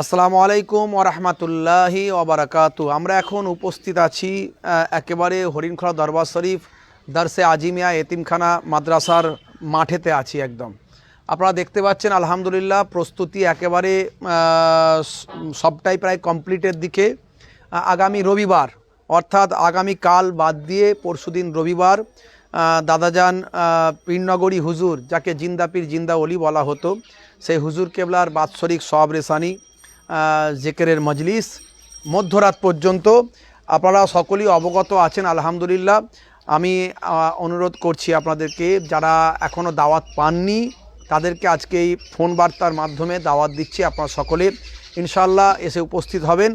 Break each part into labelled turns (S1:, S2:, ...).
S1: আসসালামু আলাইকুম ওরহমতুল্লাহি ওবরাকাতু আমরা এখন উপস্থিত আছি একেবারে হরিণখোলা দরবার শরীফ দারসে আজিমিয়া এতিমখানা মাদ্রাসার মাঠেতে আছি একদম। আপনারা দেখতে পাচ্ছেন, আলহামদুলিল্লাহ, প্রস্তুতি একেবারে সবটাই প্রায় কমপ্লিটের দিকে। আগামী রবিবার, অর্থাৎ আগামী কাল বাদ দিয়ে পরশুদিন রবিবার দাদাজান পীরনগরী হুজুর, যাকে জিন্দা পীর জিন্দা অলি বলা হতো সেই হুজুর কেবলার বাৎসরিক সব রেসানি জেকেরের মজলিস, মধ্যরাত পর্যন্ত। আপনারা সকলেই অবগত আছেন, আলহামদুলিল্লাহ। আমি অনুরোধ করছি আপনাদেরকে, যারা এখনও দাওয়াত পাননি, তাদেরকে আজকে এই ফোন বার্তার মাধ্যমে দাওয়াত দিচ্ছি আপনারা সকলে ইনশাল্লাহ এসে উপস্থিত হবেন।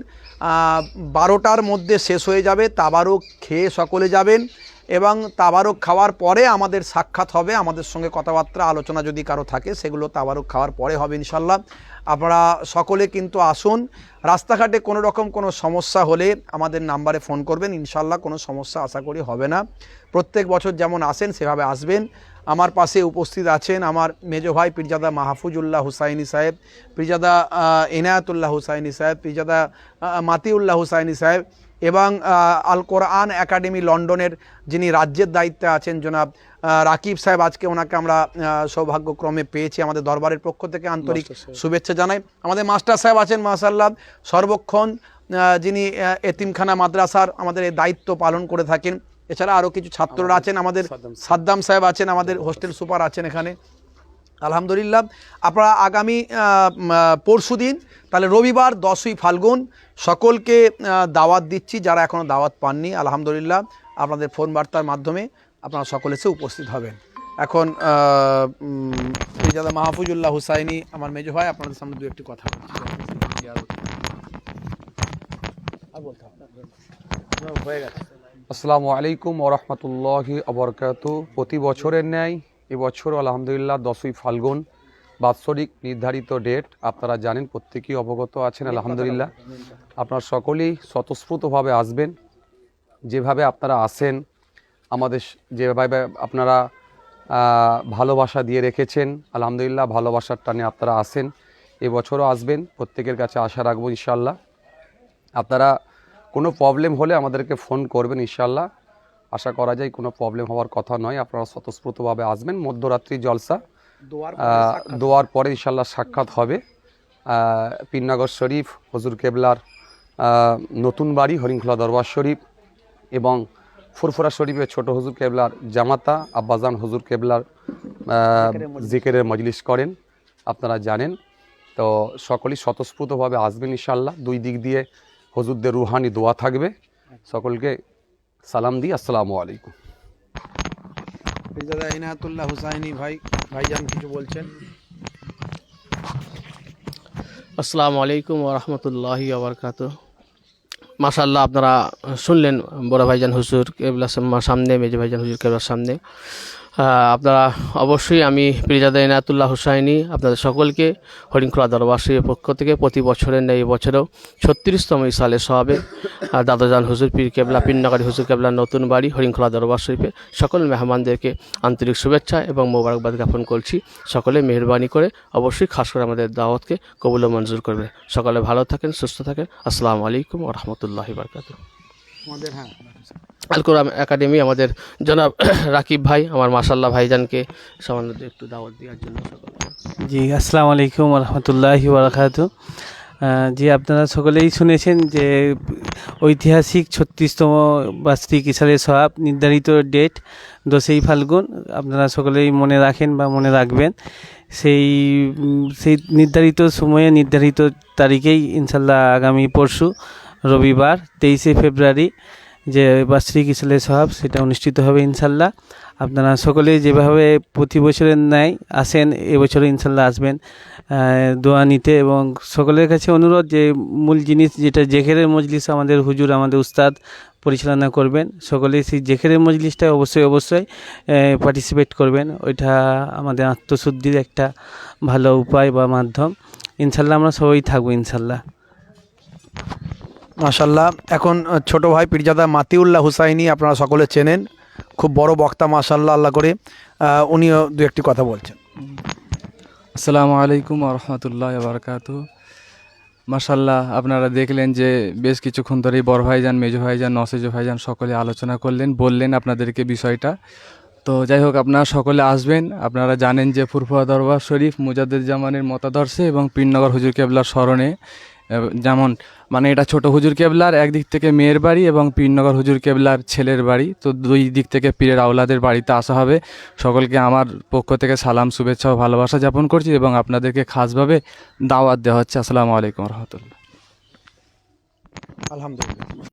S1: বারোটার মধ্যে শেষ হয়ে যাবে তাবারও খেয়ে সকলে যাবেন। এবং তাবারক খাওয়ার পরে আমাদের সাক্ষাৎ হবে, আমাদের সঙ্গে কথাবার্তা, আলোচনা যদি কারও থাকে, সেগুলো তাবারক খাওয়ার পরে হবে ইনশাল্লাহ আপনারা সকলে কিন্তু আসুন। রাস্তাঘাটে কোনো রকম কোনো সমস্যা হলে আমাদের নাম্বারে ফোন করবেন ইনশাল্লাহ কোনো সমস্যা আশা করি হবে না। প্রত্যেক বছর যেমন আসেন, সেভাবে আসবেন। আমার পাশে উপস্থিত আছেন আমার মেজো ভাই পীরজাদা মাহফুজুল্লাহ হুসাইনি সাহেব, পীরজাদা এনায়াতুল্লাহ হুসাইনি সাহেব, পীরজাদা মাতিউল্লাহ হুসাইনি সাহেব এবং আল কোরআন একাডেমি লন্ডনের যিনি রাজ্যের দায়িত্বে আছেন জনাব রাকিব সাহেব আজকে ওনাকে আমরা সৌভাগ্যক্রমে পেয়েছি আমাদের দরবারের পক্ষ থেকে আন্তরিক শুভেচ্ছা জানাই। আমাদের মাস্টার সাহেব আছেন মাসাল্লাহ সর্বক্ষণ যিনি এতিমখানা মাদ্রাসার আমাদের এই দায়িত্ব পালন করে থাকেন। এছাড়া আরও কিছু ছাত্ররা আছেন আমাদের সাদ্দাম সাহেব আছেন আমাদের হোস্টেল সুপার আছেন এখানে। আলহামদুলিল্লাহ। আপনারা আগামী পরশু দিন, তাহলে রবিবার দশই ফাল্গুন, সকলকে দাওয়াত দিচ্ছি যারা এখনও দাওয়াত পাননি, আলহামদুলিল্লাহ। আপনাদের ফোন বার্তার মাধ্যমে আপনারা সকলে এসে উপস্থিত হবেন। এখন দাদা মাহফুজুল্লাহ হুসাইনি, আমার মেজো ভাই, আপনাদের সামনে দু একটি কথা
S2: আসসালামু আলাইকুম ওরহমতুল্লাহি আবরকাত প্রতি বছরের ন্যায় এবছর আলহামদুলিল্লাহ দশই ফাল্গুন বাৎসরিক নির্ধারিত ডেট আপনারা জানেন প্রত্যেকেই অবগত আছেন আলহামদুলিল্লাহ। আপনারা সকলেই স্বতঃস্ফূর্তভাবে আসবেন যেভাবে আপনারা আসেন আমাদের যেভাবে আপনারা ভালোবাসা দিয়ে রেখেছেন আলহামদুলিল্লাহ ভালোবাসার টানে আপনারা আসেন এবছরও আসবেন প্রত্যেকের কাছে আশা রাখব ইনশাল্লাহ আপনারা কোনো প্রবলেম হলে আমাদেরকে ফোন করবেন ইনশাল্লাহ আশা করা যায় কোনো প্রবলেম হওয়ার কথা নয়। আপনারা স্বতঃস্ফূর্তভাবে আসবেন। মধ্যরাত্রি জলসা।
S1: দোয়ার
S2: পরে ইনশাল্লাহ সাক্ষাৎ হবে। পীরনগর শরীফ হজুর কেবলার নতুন বাড়ি হরিংখোলা দরবার শরীফ এবং ফুরফুরা শরীফের ছোট হজুর কেবলার জামাতা আব্বাজান হজুর কেবলার জিকেরের মজলিস। করেন। আপনারা জানেন। তো সকলেই স্বতঃস্ফূর্তভাবে আসবেন ইনশাল্লাহ দুই দিক দিয়ে হজুরদের রুহানি দোয়া থাকবে। সকলকে সালাম দিই আসসালামু আলাইকুম।
S1: দাদা ইনায়াতুল্লাহ হুসাইনি ভাই ভাইজান কিছু বলছেন?
S3: আসসালামু আলাইকুম ওরহমতুল্লাহি আবরকাত মাশাল্লাহ আপনারা শুনলেন বড় ভাইজান হুজুর কেবলার সাম- সামনে মেজে ভাইজান হুজুর কেবলার সামনে। আপনারা অবশ্যই আমি প্রিজাদা ইনায়াতুল্লাহ হুসাইনি আপনাদের সকলকে হরিণখোলা দরবাসীর পক্ষ থেকে প্রতি বছরের নেই বছরেও ছত্রিশতম সালে সবে দাদাজান হুজুর পীর কেবলা, পিন্নগাড়ি হুজুর কেবলা নতুন বাড়ি হরিণখোলা দরবার শরীফে সকল মেহমানদেরকে আন্তরিক শুভেচ্ছা এবং মোবারকবাদ জ্ঞাপন করছি। সকলে মেহরবানি করে অবশ্যই খাস করে আমাদের দাওয়াতকে কবুল মঞ্জুর করবে। সকলে ভালো থাকেন, সুস্থ থাকেন। আসসালামু আলাইকুম রহমতুল্লাহি বারকাত
S1: আমাদের হ্যাঁ।
S3: আল কোরআন একাডেমি আমাদের জনাব রাকিব ভাই, আমার মাসাল্লাহ ভাইজানকে সামান্য একটু দাওয়াত দেওয়ার জন্য
S4: জি, আসসালামু আলাইকুম রহমতুল্লাহি বারাকাত জি, আপনারা সকলেই শুনেছেন যে ঐতিহাসিক ছত্রিশতম বার্ষিক ইসালের সহাব নির্ধারিত ডেট দশই ফাল্গুন, আপনারা সকলেই মনে রাখেন বা মনে রাখবেন। সেই সেই নির্ধারিত সময়ে, নির্ধারিত তারিখেই ইনশাল্লাহ আগামী পরশু রবিবার তেইশে ফেব্রুয়ারি যে বার্ষিক ইসলামের সহাব সেটা অনুষ্ঠিত হবে ইনশাল্লাহ আপনারা সকলে যেভাবে প্রতি বছরের ন্যায় আসেন, এবছরও ইনশাল্লাহ আসবেন দোয়া নিতে এবং সকলের কাছে অনুরোধ যে মূল জিনিস যেটা জেখেরের মজলিস আমাদের হুজুর, আমাদের উস্তাদ পরিচালনা করবেন সকলে সেই জেখেরের মজলিসটা অবশ্যই অবশ্যই পার্টিসিপেট করবেন। ওইটা আমাদের আত্মশুদ্ধির একটা ভালো উপায় বা মাধ্যম। ইনশাল্লাহ আমরা সবাই থাকব ইনশাল্লাহ
S1: মাশাল্লাহ এখন ছোট ভাই পীরজাদা মাতিউল্লাহ হুসাইনি আপনারা সকলে চেনেন। খুব বড় বক্তা মাশাল্লাহ আল্লাহ করে। উনিও দু একটি কথা বলছেন।
S5: আসসালামু আলাইকুম রহমতুল্লাহ বারকাত। মাসাল্লাহ আপনারা দেখলেন যে বেশ কিছুক্ষণ ধরেই বড় ভাইজান, মেজো ভাইজান, নসেজো ভাইজান সকলে আলোচনা করলেন, বললেন আপনাদেরকে বিষয়টা। তো যাই হোক, আপনারা সকলে আসবেন। আপনারা জানেন যে ফুরফুয়া দরবার শরীফ মুজাদ্দের জামানের মতাদর্শে এবং পীরনগর হুজুর কেবলার স্মরণে যেমন মানে এটা ছোট হুজুর কেবলার, একদিক থেকে মেয়ের বাড়ি এবং পীরনগর হুজুর কেবলার ছেলের বাড়ি। তো দুই দিক থেকে পীরের আওলাদের বাড়িতে আসা হবে। সকলকে আমার পক্ষ থেকে সালাম, শুভেচ্ছা ও ভালোবাসা যাপন করছি এবং আপনাদেরকে খাসভাবে দাওয়াত দেওয়া হচ্ছে। আসসালামু আলাইকুম রহমতুল্লাহ।
S1: আলহামদুলিল্লাহ।